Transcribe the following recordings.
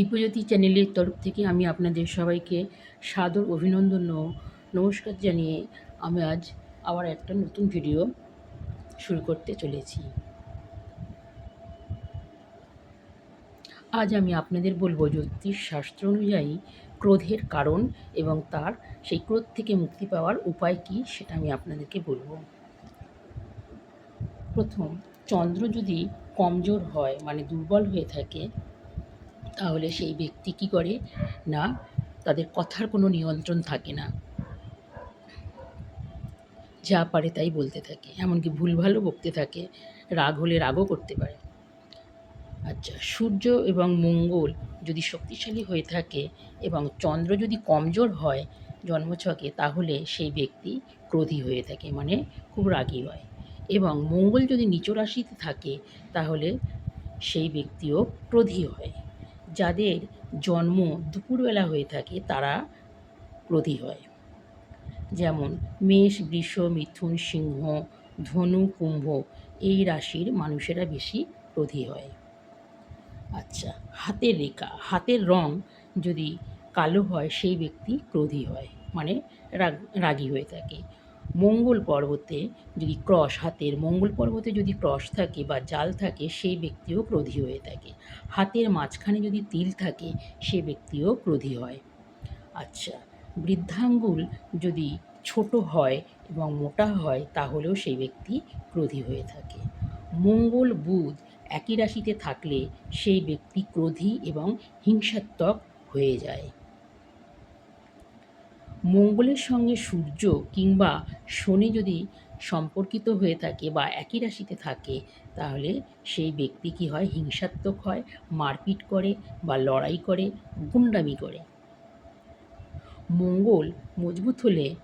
দিব্যজ্যোতি চ্যানেলের তরফ থেকে আমি আপনাদের সবাইকে সাদর অভিনন্দন ও নমস্কার জানিয়ে আমি আজ আবার একটা নতুন ভিডিও শুরু করতে চলেছি। আজ আমি আপনাদের বলব জ্যোতিষ শাস্ত্র অনুযায়ী ক্রোধের কারণ এবং তার সেই ক্রোধ থেকে মুক্তি পাওয়ার উপায় কি সেটা আমি আপনাদেরকে বলব। প্রথম, চন্দ্র যদি কমজোর হয় মানে দুর্বল হয়ে থাকে তাহলে সেই ব্যক্তি কী করে? না, তাদের কথার কোনো নিয়ন্ত্রণ থাকে না। যা পারে তাই বলতে থাকে, এমনকি ভুলভালও বকতে থাকে, রাগ হলে রাগও করতে পারে। আচ্ছা সূর্য এবং মঙ্গল যদি শক্তিশালী হয়ে থাকে এবং চন্দ্র যদি কমজোর হয় জন্মছকে, তাহলে সেই ব্যক্তি ক্রোধী হয়ে থাকে মানে খুব রাগী হয়। এবং মঙ্গল যদি নিচ রাশিতে থাকে, তাহলে সেই ব্যক্তিও ক্রোধী হয়। যাদের জন্ম দুপুরবেলা হয়ে থাকে, তারা ক্রোধী হয়। যেমন মেষ, বৃষ, মিথুন, সিংহ, ধনু, কুম্ভ এই রাশির মানুষেরা বেশি ক্রোধী হয়। আচ্ছা হাতের রেখা, হাতের রং যদি কালো হয়, সেই ব্যক্তি ক্রোধী হয় মানে রাগ, রাগী হয়ে থাকে। মঙ্গল পর্বতে যদি ক্রস, হাতের মঙ্গল পর্বতে যদি ক্রস থাকে বা জাল থাকে, সেই ব্যক্তিও ক্রোধী হয়ে থাকে। হাতের মাঝখানে যদি তিল থাকে, সে ব্যক্তিও ক্রোধী হয়। আচ্ছা বৃদ্ধাঙ্গুল যদি ছোট হয় এবং মোটা হয়, তাহলেও সেই ব্যক্তি ক্রোধী হয়ে থাকে। মঙ্গল বুধ একই রাশিতে থাকলে সেই ব্যক্তি ক্রোধী এবং হিংসাত্মক হয়ে যায়। মঙ্গলের সঙ্গে সূর্য কিংবা শনি যদি সম্পর্কিত হয়ে থাকে বা একই রাশিতে থাকে, তাহলে সেই ব্যক্তি কী হয়? হিংসাত্মক হয়, মারপিট করে বা লড়াই করে, গুন্ডামি করে। মঙ্গল মজবুত হলে,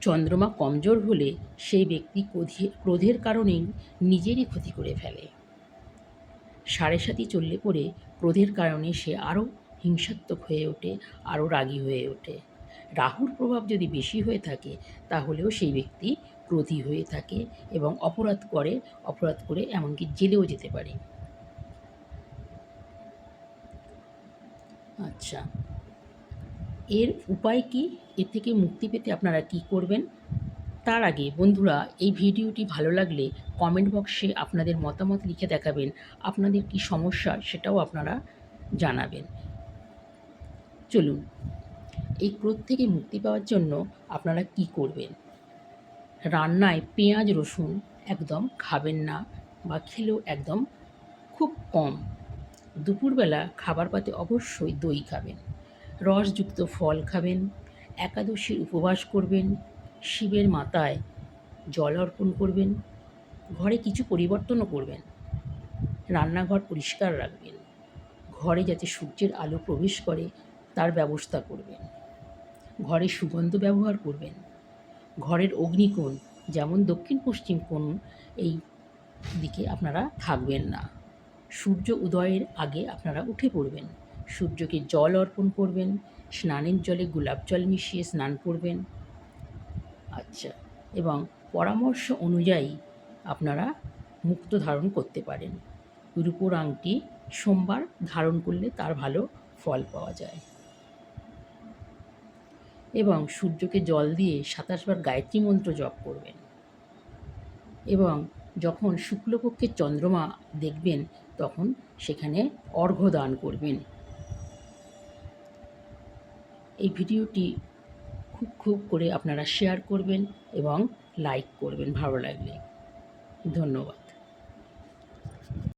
চন্দ্রমা কমজোর হলে সেই ব্যক্তি ক্রোধের কারণেই নিজেরই ক্ষতি করে ফেলে। সাড়ে সাথী চললে পরে ক্রোধের কারণে সে আরও হিংসাত্মক হয়ে ওঠে, আরও রাগী হয়ে ওঠে। রাহুর প্রভাব যদি বেশি হয়ে থাকে, তাহলেও সেই ব্যক্তি ক্রোধী হয়ে থাকে এবং অপরাধ করে অপরাধ করে এমনকি জেলেও যেতে পারে। আচ্ছা এর উপায় কি? এর থেকে মুক্তি পেতে আপনারা কি করবেন? তার আগে বন্ধুরা, এই ভিডিওটি ভালো লাগলে কমেন্ট বক্সে আপনাদের মতামত লিখে দেখাবেন, আপনাদের কি সমস্যা সেটাও আপনারা জানাবেন। চলুন, এই ক্রোধ থেকে মুক্তি পাওয়ার জন্য আপনারা কি করবেন? রান্নায় পেঁয়াজ, রসুন একদম খাবেন না বা খেলেও একদম খুব কম। দুপুরবেলা খাবার পাতে অবশ্যই দই খাবেন, রসযুক্ত ফল খাবেন, একাদশীর উপবাস করবেন, শিবের মাথায় জল অর্পণ করবেন, ঘরে কিছু পরিবর্তনও করবেন, রান্নাঘর পরিষ্কার রাখবেন, ঘরে যাতে সূর্যের আলো প্রবেশ করে তার ব্যবস্থা করবেন। ঘরে সুগন্ধ ব্যবহার করবেন। ঘরের অগ্নিকোণ, যেমন দক্ষিণ পশ্চিম কোণ, এই দিকে আপনারা থাকবেন না। সূর্য উদয়ের আগে আপনারা উঠে পড়বেন। সূর্যকে জল অর্পণ করবেন, স্নানের জলে গোলাপ জল মিশিয়ে স্নান করবেন। আচ্ছা এবং পরামর্শ অনুযায়ী আপনারা মুক্ত ধারণ করতে পারেন। রূপোর আংটি সোমবার ধারণ করলে তার ভালো ফল পাওয়া যায়। এবং সূর্যকে জল দিয়ে সাতাশবার গায়ত্রী মন্ত্র জপ করবেন। এবং যখন শুক্লপক্ষের চন্দ্রমা দেখবেন, তখন সেখানে অর্ঘ্য দান করবেন। এই ভিডিওটি খুব খুব করে আপনারা শেয়ার করবেন এবং লাইক করবেন ভালো লাগলে। ধন্যবাদ।